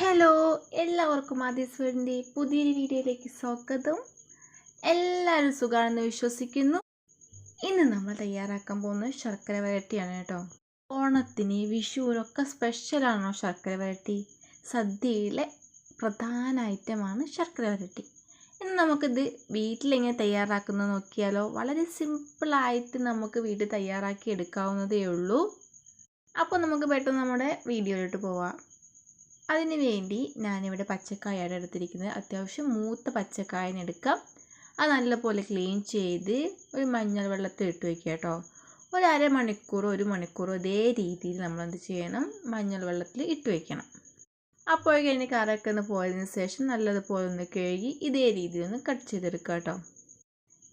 Hello എല്ലാവർക്കും ആദ്യസ്വരിന്റെ പുതിയൊരു വീഡിയോയിലേക്ക് സ്വാഗതം. എല്ലാവരും സുഖമാണെന്ന് വിശ്വസിക്കുന്നു. ഇന്ന് നമ്മൾ തയ്യാറാക്കാൻ പോകുന്നത് ശർക്കര വരട്ടിയാണ് കേട്ടോ. ഓണത്തിന് വിഷുവിനൊക്കെ സ്പെഷ്യലാണോ ശർക്കര വരട്ടി? സദ്യയിലെ പ്രധാന ഐറ്റമാണ് ശർക്കര വരട്ടി. ഇന്ന് നമുക്കിത് വീട്ടിലെങ്ങനെ തയ്യാറാക്കുന്നത് നോക്കിയാലോ? വളരെ സിമ്പിളായിട്ട് നമുക്ക് വീട്ടിൽ തയ്യാറാക്കി എടുക്കാവുന്നതേ ഉള്ളൂ. അപ്പോൾ നമുക്ക് പെട്ടെന്ന് നമ്മുടെ വീഡിയോയിലോട്ട് പോവാം. അതിന് വേണ്ടി ഞാനിവിടെ പച്ചക്കായാണ് എടുത്തിരിക്കുന്നത്. അത്യാവശ്യം മൂത്ത പച്ചക്കായനെടുക്കാം അത് നല്ലപോലെ ക്ലീൻ ചെയ്ത് ഒരു മഞ്ഞൾ വെള്ളത്തിൽ ഇട്ട് വയ്ക്കുക കേട്ടോ. ഒരു അരമണിക്കൂറോ ഒരു മണിക്കൂറോ ഇതേ രീതിയിൽ നമ്മൾ എന്ത് ചെയ്യണം? മഞ്ഞൾ വെള്ളത്തിൽ ഇട്ട് വയ്ക്കണം അപ്പോഴേക്കും എനിക്ക് കറയൊക്കെ ഒന്ന് പോയതിന് ശേഷം നല്ലതുപോലെ ഒന്ന് കഴുകി ഇതേ രീതിയിൽ ഒന്ന് കട്ട് ചെയ്തെടുക്കുക കേട്ടോ.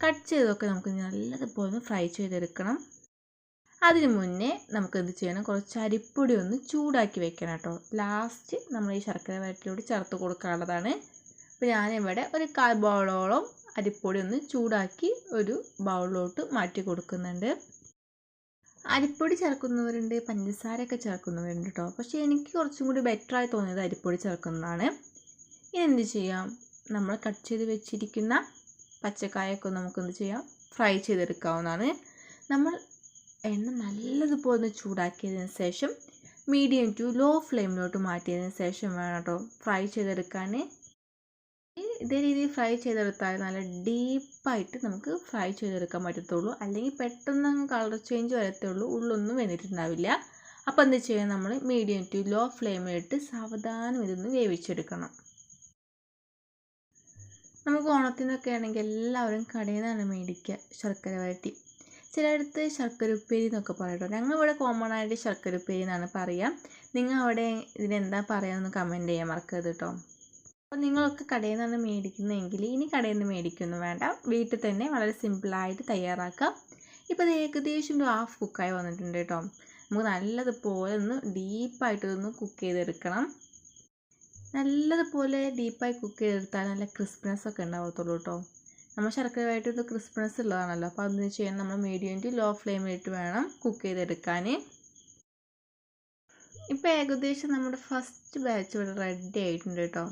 കട്ട് ചെയ്തൊക്കെ നമുക്ക് നല്ലതുപോലെ ഒന്ന് ഫ്രൈ ചെയ്തെടുക്കണം. അതിന് മുന്നേ നമുക്ക് എന്ത് ചെയ്യണം? കുറച്ച് അരിപ്പൊടി ഒന്ന് ചൂടാക്കി വെക്കണം കേട്ടോ. ലാസ്റ്റ് നമ്മൾ ഈ ശർക്കര വരട്ടിയോട് ചേർത്ത് കൊടുക്കാനുള്ളതാണ്. അപ്പോൾ ഞാനിവിടെ ഒരു കാൽ ബൗളോളം അരിപ്പൊടി ഒന്ന് ചൂടാക്കി ഒരു ബൗളിലോട്ട് മാറ്റി കൊടുക്കുന്നുണ്ട്. അരിപ്പൊടി ചേർക്കുന്നവരുണ്ട് പഞ്ചസാരയൊക്കെ ചേർക്കുന്നവരുണ്ട് കേട്ടോ. പക്ഷേ എനിക്ക് കുറച്ചും കൂടി ബെറ്ററായി തോന്നിയത് അരിപ്പൊടി ചേർക്കുന്നതാണ്. ഇനി എന്ത് ചെയ്യാം? നമ്മൾ കട്ട് ചെയ്ത് വെച്ചിരിക്കുന്ന പച്ചക്കായൊക്കെ നമുക്ക് എന്ത് ചെയ്യാം? ഫ്രൈ ചെയ്തെടുക്കാവുന്നതാണ്. നമ്മൾ എണ്ണ നല്ലതുപോലെ ഒന്ന് ചൂടാക്കിയതിന് ശേഷം മീഡിയം ടു ലോ ഫ്ലെയിമിലോട്ട് മാറ്റിയതിന് ശേഷം വേണം കേട്ടോ ഫ്രൈ ചെയ്തെടുക്കാൻ ഇതേ രീതിയിൽ ഫ്രൈ ചെയ്തെടുത്താൽ നല്ല ഡീപ്പായിട്ട് നമുക്ക് ഫ്രൈ ചെയ്തെടുക്കാൻ പറ്റത്തുള്ളൂ. അല്ലെങ്കിൽ പെട്ടെന്ന് കളർ ചേഞ്ച് വരത്തുള്ളൂ. ഉള്ളൊന്നും വന്നിട്ടുണ്ടാവില്ല. അപ്പോൾ എന്താ ചെയ്യുക നമ്മൾ മീഡിയം ടു ലോ ഫ്ലെയിമിലിട്ട് സാവധാനം ഇതൊന്ന് വേവിച്ചെടുക്കണം. നമുക്ക് ഓണത്തിനൊക്കെ ആണെങ്കിൽ എല്ലാവരും കടയിൽ നിന്നാണ് മേടിക്കുക. ശർക്കര വരട്ടി. ചിലയിടത്ത് ശർക്കര ഉപ്പേരി എന്നൊക്കെ പറയട്ടോ. ഞങ്ങൾ ഇവിടെ കോമൺ ആയിട്ട് ശർക്കര ഉപ്പേരി എന്നാണ് പറയുക നിങ്ങൾ അവിടെ ഇതിനെന്താ പറയാമെന്ന് കമന്റ് ചെയ്യാൻ മറക്കരുത് കേട്ടോ അപ്പോൾ നിങ്ങളൊക്കെ കടയിൽ നിന്നാണ് മേടിക്കുന്നതെങ്കിൽ ഇനി കടയിൽ നിന്ന് മേടിക്കൊന്നും വേണ്ട. വീട്ടിൽ തന്നെ വളരെ സിമ്പിളായിട്ട് തയ്യാറാക്കാം. ഇപ്പോൾ ഇത് ഏകദേശം ഒരു ഹാഫ് കുക്കായി വന്നിട്ടുണ്ട് കേട്ടോ നമുക്ക് നല്ലതുപോലെ ഒന്ന് ഡീപ്പായിട്ടൊന്ന് കുക്ക് ചെയ്തെടുക്കണം. നല്ലതുപോലെ ഡീപ്പായി കുക്ക് ചെയ്തെടുത്താൽ നല്ല ക്രിസ്പിനെസ് ഒക്കെ ഉണ്ടാവത്തുള്ളൂ കേട്ടോ നമ്മൾ ശർക്കരയായിട്ട് ഇത് ക്രിസ്പിനെസ് ഉള്ളതാണല്ലോ. അപ്പോൾ അതെന്ന് ചെയ്യാൻ നമ്മൾ മീഡിയം ടു ലോ ഫ്ലെയിമിലിട്ട് വേണം കുക്ക് ചെയ്തെടുക്കാൻ. ഇപ്പോൾ ഏകദേശം നമ്മുടെ ഫസ്റ്റ് ബാച്ച് ഇവിടെ റെഡി ആയിട്ടുണ്ട് കേട്ടോ.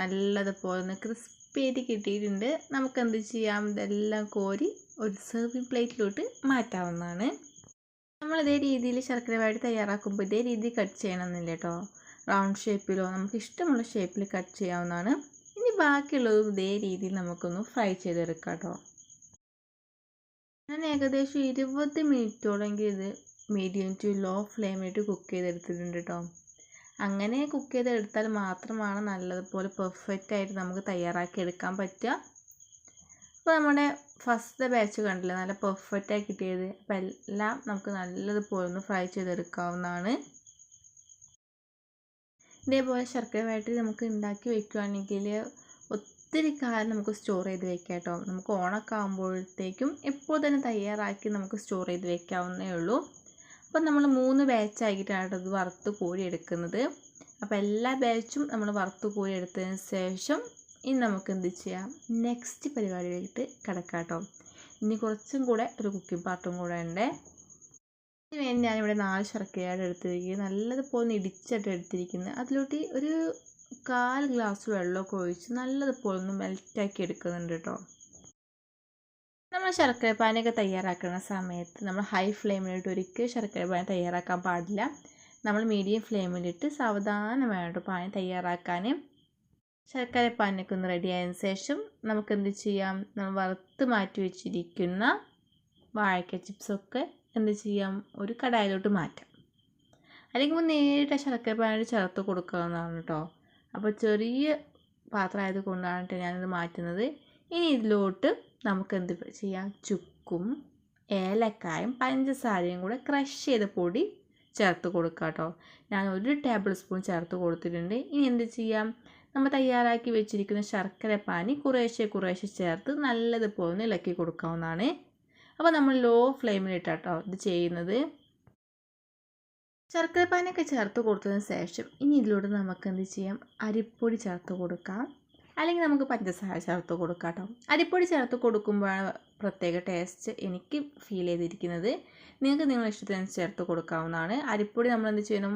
നല്ലതുപോലെ ഒന്ന് ക്രിസ്പി ആയിട്ട് കിട്ടിയിട്ടുണ്ട്. നമുക്ക് എന്ത് ചെയ്യാം? ഇതെല്ലാം കോരി ഒരു സെർവിങ് പ്ലേറ്റിലോട്ട് മാറ്റാവുന്നതാണ്. നമ്മൾ ഇതേ രീതിയിൽ ശർക്കരവായിട്ട് തയ്യാറാക്കുമ്പോൾ ഇതേ രീതിയിൽ കട്ട് ചെയ്യണമെന്നില്ല കേട്ടോ. റൗണ്ട് ഷേപ്പിലോ നമുക്ക് ഇഷ്ടമുള്ള ഷേപ്പിൽ കട്ട് ചെയ്യാവുന്നതാണ്. ബാക്കിയുള്ളതും ഇതേ രീതിയിൽ നമുക്കൊന്ന് ഫ്രൈ ചെയ്തെടുക്കാം കേട്ടോ ഞാൻ ഏകദേശം ഇരുപത് മിനിറ്റോളെങ്കിൽ ഇത് മീഡിയം ടു ലോ ഫ്ലെയിമിലിട്ട് കുക്ക് ചെയ്തെടുത്തിട്ടുണ്ട് കേട്ടോ അങ്ങനെ കുക്ക് ചെയ്തെടുത്താൽ മാത്രമാണ് നല്ലതുപോലെ പെർഫെക്റ്റ് ആയിട്ട് നമുക്ക് തയ്യാറാക്കി എടുക്കാൻ പറ്റുക. അപ്പോൾ നമ്മുടെ ഫസ്റ്റ് ബാച്ച് കണ്ടില്ലേ നല്ല പെർഫെക്റ്റായി കിട്ടിയത്. അപ്പോൾ എല്ലാം നമുക്ക് നല്ലതുപോലെ ഒന്ന് ഫ്രൈ ചെയ്തെടുക്കാവുന്നതാണ്. ഇതേപോലെ ശർക്കര വരട്ടി നമുക്ക് ഉണ്ടാക്കി വെക്കുകയാണെങ്കിൽ ഒത്തിരി കാലം നമുക്ക് സ്റ്റോർ ചെയ്ത് വെക്കാം കേട്ടോ നമുക്ക് ഓണമൊക്കെ ആകുമ്പോഴത്തേക്കും എപ്പോൾ തന്നെ തയ്യാറാക്കി നമുക്ക് സ്റ്റോർ ചെയ്ത് വെക്കാവുന്നേ ഉള്ളൂ. അപ്പോൾ നമ്മൾ മൂന്ന് ബാച്ചായിട്ടാണ് ഇത് വറുത്ത് കോരി എടുക്കുന്നത്. അപ്പോൾ എല്ലാ ബാച്ചും നമ്മൾ വറുത്ത് കോരി എടുത്തതിന് ശേഷം ഇനി നമുക്ക് എന്ത് ചെയ്യാം? നെക്സ്റ്റ് പരിപാടിയിലേക്ക് കിടക്കാം കേട്ടോ ഇനി കുറച്ചും കൂടെ ഒരു കുക്കിംഗ് പാർട്ടും കൂടെ ഉണ്ട്. ഇതിന് വേണ്ടി ഞാനിവിടെ നാല് ശർക്കരയാണ് എടുത്തിരിക്കുന്നത്. നല്ലതുപോലെ ഇടിച്ചിട്ട് എടുത്തിരിക്കുന്നത്. അതിലോട്ട് ഒരു കാൽ ഗ്ലാസ് വെള്ളമൊക്കെ ഒഴിച്ച് നല്ലതുപോലെ ഒന്ന് മെൽറ്റാക്കി എടുക്കുന്നുണ്ട് കേട്ടോ നമ്മൾ ശർക്കര പാനൊക്കെ തയ്യാറാക്കുന്ന സമയത്ത് നമ്മൾ ഹൈ ഫ്ലെയിമിലിട്ട് ഒരിക്കലും ശർക്കര പാൻ തയ്യാറാക്കാൻ പാടില്ല. നമ്മൾ മീഡിയം ഫ്ലെയിമിലിട്ട് സാവധാനം വേണം പാനി തയ്യാറാക്കാൻ ശർക്കര പാനൊക്കെ ഒന്ന് റെഡി ആയതിനു ശേഷം നമുക്ക് എന്ത് ചെയ്യാം? നമ്മൾ വറുത്ത് മാറ്റി വെച്ചിരിക്കുന്ന വാഴക്ക ചിപ്സൊക്കെ എന്ത് ചെയ്യാം? ഒരു കടായിലോട്ട് മാറ്റാം. അല്ലെങ്കിൽ നേരിട്ട് ശർക്കര പാനിൽ ചേർത്ത് കൊടുക്കാവുന്നതാണ് കേട്ടോ അപ്പോൾ ചെറിയ പാത്രം കൊണ്ടാണ് കേട്ടോ ഞാനത് മാറ്റുന്നത്. ഇനി ഇതിലോട്ട് നമുക്ക് എന്ത് ചെയ്യാം? ചുക്കും ഏലക്കായും പഞ്ചസാരയും കൂടെ ക്രഷ് ചെയ്ത പൊടി ചേർത്ത് കൊടുക്കാം കേട്ടോ. ഞാൻ ഒരു ടേബിൾ സ്പൂൺ ചേർത്ത് കൊടുത്തിട്ടുണ്ട്. ഇനി എന്ത് ചെയ്യാം? നമ്മൾ തയ്യാറാക്കി വെച്ചിരിക്കുന്ന ശർക്കര പാനി കുറേശ്ശെ കുറേശ്ശെ ചേർത്ത് നല്ലതുപോലെ ഇളക്കി കൊടുക്കാവുന്നതാണ്. അപ്പോൾ നമ്മൾ ലോ ഫ്ലെയിമിലിട്ടാട്ടോ ഇത് ചെയ്യുന്നത്. ശർക്കര പാനൊക്കെ ചേർത്ത് കൊടുത്തതിന് ശേഷം ഇനി ഇതിലൂടെ നമുക്ക് എന്ത് ചെയ്യാം? അരിപ്പൊടി ചേർത്ത് കൊടുക്കാം. അല്ലെങ്കിൽ നമുക്ക് പഞ്ചസാര ചേർത്ത് കൊടുക്കാം കേട്ടോ. അരിപ്പൊടി ചേർത്ത് കൊടുക്കുമ്പോഴാണ് പ്രത്യേക ടേസ്റ്റ് എനിക്ക് ഫീൽ ചെയ്തിരിക്കുന്നത്. നിങ്ങൾക്ക് നിങ്ങളുടെ ഇഷ്ടത്തിന് ചേർത്ത് കൊടുക്കാവുന്നതാണ്. അരിപ്പൊടി നമ്മൾ എന്ത് ചെയ്യണം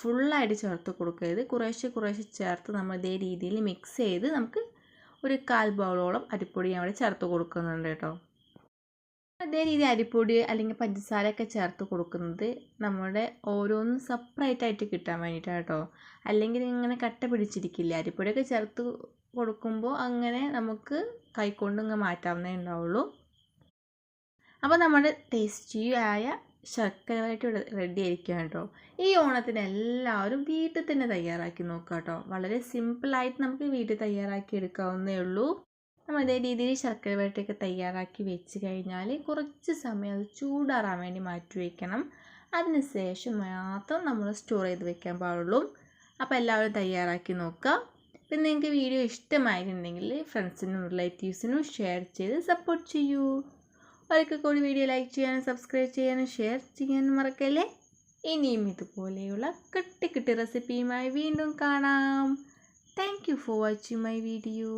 ഫുള്ളായിട്ട് ചേർത്ത് കൊടുക്കരുത്. കുറേശ്ശെ കുറേശ്ശെ ചേർത്ത് നമ്മൾ ഇതേ രീതിയിൽ മിക്സ് ചെയ്ത് നമുക്ക് ഒരു കാൽ ബൗളോളം അരിപ്പൊടി അവിടെ ചേർത്ത് കൊടുക്കുന്നുണ്ട് കേട്ടോ. അതേ രീതി അരിപ്പൊടി അല്ലെങ്കിൽ പഞ്ചസാരയൊക്കെ ചേർത്ത് കൊടുക്കുന്നത് നമ്മുടെ ഓരോന്നും സെപ്പറേറ്റ് ആയിട്ട് കിട്ടാൻ വേണ്ടിയിട്ടാണ് കേട്ടോ അല്ലെങ്കിൽ ഇങ്ങനെ കട്ട പിടിച്ചിരിക്കില്ല? അരിപ്പൊടിയൊക്കെ ചേർത്ത് കൊടുക്കുമ്പോൾ അങ്ങനെ നമുക്ക് കൈക്കൊണ്ട് ഇങ്ങനെ മാറ്റാവുന്നേ ഉണ്ടാവുള്ളൂ. അപ്പോൾ നമ്മുടെ ടേസ്റ്റിയായ ഇവിടെ റെഡി ആയിരിക്കുക കേട്ടോ. ഈ ഓണത്തിന് എല്ലാവരും വീട്ടിൽ തന്നെ തയ്യാറാക്കി നോക്കുക കേട്ടോ വളരെ സിമ്പിളായിട്ട് നമുക്ക് വീട്ടിൽ തയ്യാറാക്കി എടുക്കാവുന്നേ ഉള്ളൂ. നമ്മൾ ഇതേ രീതിയിൽ ശർക്കര വരട്ടിയൊക്കെ തയ്യാറാക്കി വെച്ച് കഴിഞ്ഞാൽ കുറച്ച് സമയം അത് ചൂടാറാൻ വേണ്ടി മാറ്റി വയ്ക്കണം അതിന് ശേഷം മാത്രം നമ്മൾ സ്റ്റോർ ചെയ്ത് വെക്കാൻ പാടുള്ളൂ. അപ്പോൾ എല്ലാവരും തയ്യാറാക്കി നോക്കുക. പിന്നെ നിങ്ങൾക്ക് വീഡിയോ ഇഷ്ടമായിട്ടുണ്ടെങ്കിൽ ഫ്രണ്ട്സിനും റിലേറ്റീവ്സിനും ഷെയർ ചെയ്ത് സപ്പോർട്ട് ചെയ്യൂ. ഒരിക്കൽ കൂടി വീഡിയോ ലൈക്ക് ചെയ്യാനും സബ്സ്ക്രൈബ് ചെയ്യാനും ഷെയർ ചെയ്യാനും മറക്കല്ലേ? ഇനിയും ഇതുപോലെയുള്ള കിട്ടി കിട്ടി റെസിപ്പിയുമായി വീണ്ടും കാണാം. Thank you for watching my video